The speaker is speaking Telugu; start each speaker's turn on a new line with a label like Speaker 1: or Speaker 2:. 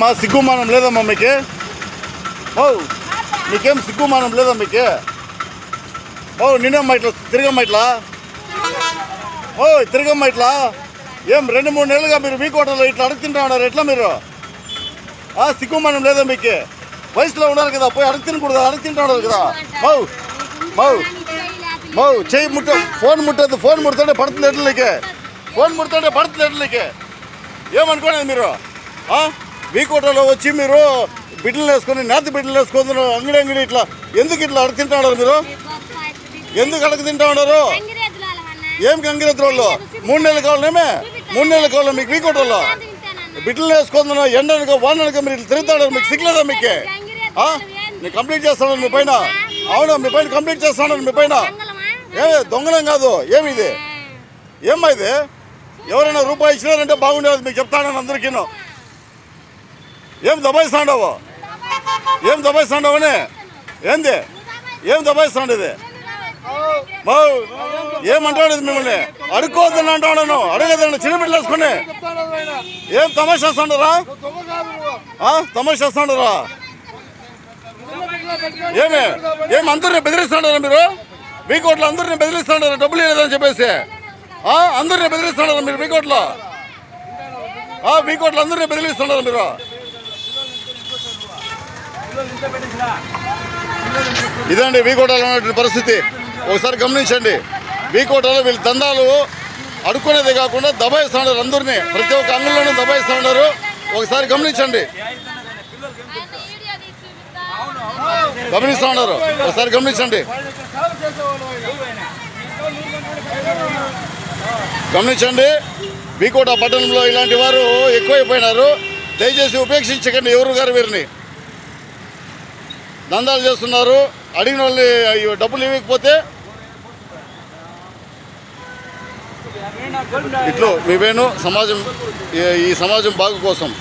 Speaker 1: మా సిగ్గుమానం లేదమ్మా మీకు? ఓ మీకేం సిగ్గుమానం లేదా మీకు? ఓ నిన్నమ్మా ఇట్లా తిరగమ్మా ఇట్లా? ఓ తిరగమ్మా ఇట్లా? ఏం రెండు మూడు నెలలుగా మీరు మీ కోటలో ఇట్లా అడుగుతుంటా ఉన్నారు. ఎట్లా మీరు? ఆ సిగ్గుమానం లేదా మీకు? వయసులో ఉన్నారు కదా పోయి అడుగు తినకూడదు అడుగు తింటా ఉన్నారు కదా. మౌ మౌ మౌ చెయ్యి ముట్ట ఫోన్ ముట్టద్దు ఫోన్ ముడుతుంటే పడుతుంది ఎట్లకి ఫోన్ ముడుతుంటే పడుతుంది ఎట్లకి ఏమనుకోలేదు మీరు? ఆ? వీకోటలో వచ్చి మీరు బిడ్డలు వేసుకొని నేత బిడ్డలు వేసుకొని అంగడి అంగడి ఇట్లా ఎందుకు ఇట్లా అడుగు తింటా ఉన్నారు మీరు? ఎందుకు అడుగు తింటా ఉన్నారు? ఏం గంగిరెద్రోళ్ళు మూడు నెలలు కావాలేమే మూడు నెలలు కావాలి మీకు వీకోటలో బిడ్డలు వేసుకొని ఎండనక వాననక మీరు ఇట్లా తిరుగుతాడు మీకు సిగ్గులేదా మీకు? నేను కంప్లీట్ చేస్తాను మీ పైన. అవును మీ పైన కంప్లీట్ చేస్తాను మీ పైన. ఏ దొంగలం కాదు. ఏమి ఇది? ఏమ్మా ఇది? ఎవరైనా రూపాయి ఇచ్చినారంటే బాగుండేది మీకు చెప్తాను అందరికీ ఏం దబాయిస్తాండవు ఏం దబాయిస్తాండవని ఏంది? ఏం దబాయిస్తాండి ఇది? మౌ ఏమంటాడు ఇది మిమ్మల్ని? అడుక్కోవద్దని అంటాడను అడగదండి చిన్న వేసుకుని. ఏం తమాషేస్తాండరా తమాషేస్తాండరా ఏమి? ఏమి అందరిని బెదిరిస్తాడారా మీరు? మీ కోట్లో అందరిని బెదిరిస్తాడారా డబ్బులు లేదని చెప్పేసి. ఆ, అందరిని బెదిరిస్తాడారా మీరు మీ కోట్లో? ఆ, మీ కోట్లో అందరిని బెదిరిస్తాడారా మీరు? ఇదండి వీకోటలో ఉన్నటువంటి పరిస్థితి. ఒకసారి గమనించండి. వీకోటలో వీళ్ళ దందాలు అడుక్కునేదే కాకుండా దబాయిస్తున్నారు అందరినీ ప్రతి ఒక్క అంగంలోనూ దబాయిస్తున్నారు ఒకసారి గమనించండి. గమనిస్తూ ఉన్నారు. ఒకసారి గమనించండి. గమనించండి. బీకోట పట్టణంలో ఇలాంటి వారు ఎక్కువైపోయినారు. దయచేసి ఉపేక్షించకండి ఎవరు గారు వీరిని. దందాలు చేస్తున్నారు. అడిగిన వాళ్ళు అయ్యో డబ్బులు ఇవ్వకపోతే ఇట్లు మీ వేణు సమాజం ఈ- ఈ సమాజం బాగు కోసం.